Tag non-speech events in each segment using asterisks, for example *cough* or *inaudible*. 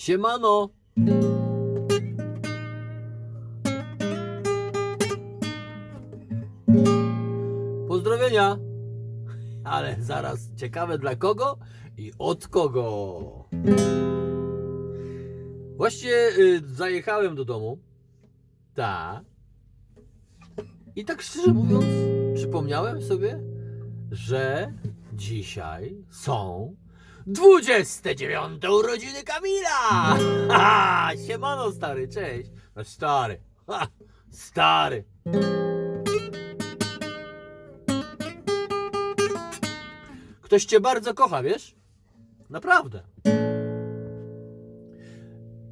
Siemano! Pozdrowienia! Ale zaraz ciekawe dla kogo i od kogo. Właśnie y, zajechałem do domu. Ta. I tak szczerze mówiąc, przypomniałem sobie, że dzisiaj są 29 urodziny Kamila! *laughs* Ha, siemano stary, cześć! No, stary, ha, stary. Ktoś cię bardzo kocha, wiesz? Naprawdę.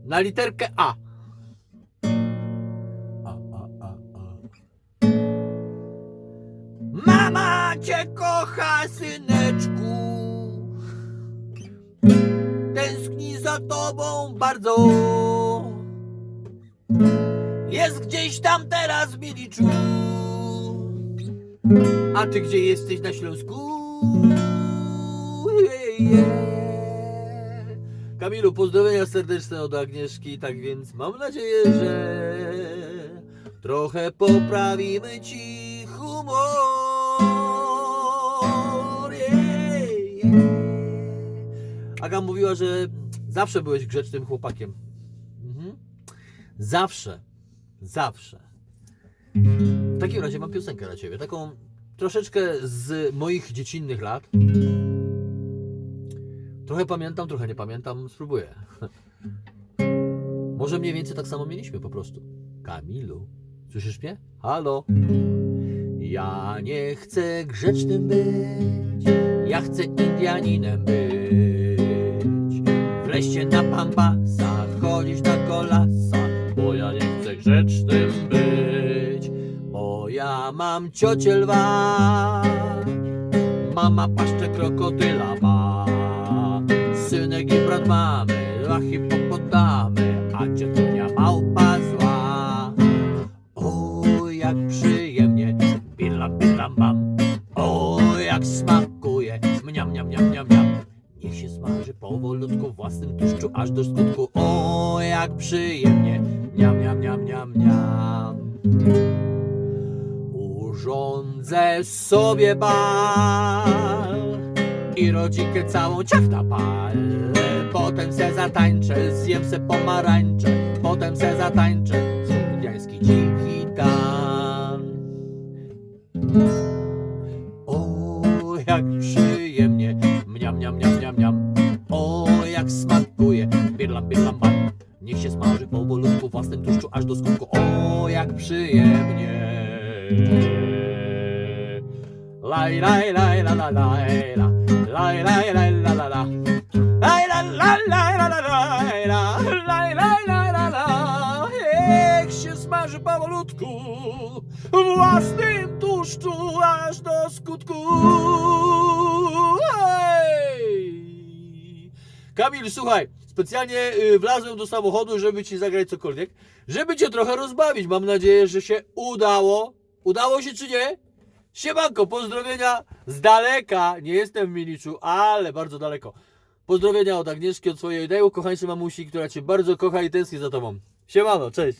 Na literkę A. A, a, a, a. Mama cię kocha, syneczku. Za tobą bardzo. Jest gdzieś tam teraz w Miliczu. A ty gdzie jesteś na Śląsku? Je. Kamilu, pozdrowienia serdeczne od Agnieszki, tak więc mam nadzieję, że trochę poprawimy ci humor. Je. Aga mówiła, że zawsze byłeś grzecznym chłopakiem. Mhm. Zawsze. Zawsze. W takim razie mam piosenkę dla Ciebie, taką troszeczkę z moich dziecinnych lat. Trochę pamiętam, trochę nie pamiętam, spróbuję. *laughs* Może mniej więcej tak samo mieliśmy po prostu. Kamilu, słyszysz mnie? Halo? Ja nie chcę grzecznym być, ja chcę Indianinem być. Leście na pampasach chodzić na kolasa, bo ja nie chcę grzecznym być. Bo ja mam ciocię lwa, mama paszczę krokodyla ma. Synek i brat mamy, dwa hipopotamy, a ciotunia małpa zła. O, jak przyjemnie, bilam, bilam, bam. O, jak smakuje, tłuszczu aż do skutku. O, jak przyjemnie, mniam, mniam, mniam, mniam, mniam. Urządzę sobie bal i rodzinkę całą ciach na pal. Potem se zatańczę, zjem se pomarańcze, potem se zatańczę, słowiański dziki dan. Własnym tłuszczu aż do skutku. O, jak przyjemnie. Laj, laj, laj, la, la, laj, la. Laj, laj, laj, la, la, la. Laj, la, la, laj, la, la, laj, la. Laj, laj, laj, la, la. Niech się smaży powolutku własnym tłuszczu aż do skutku. Kamil, słuchaj, specjalnie y, wlazłem do samochodu, żeby ci zagrać cokolwiek, żeby cię trochę rozbawić. Mam nadzieję, że się udało. Udało się czy nie? Siemanko, pozdrowienia z daleka. Nie jestem w Miliczu, ale bardzo daleko. Pozdrowienia od Agnieszki, od swojej najukochańszej mamusi, która cię bardzo kocha i tęskni za tobą. Siemano, cześć.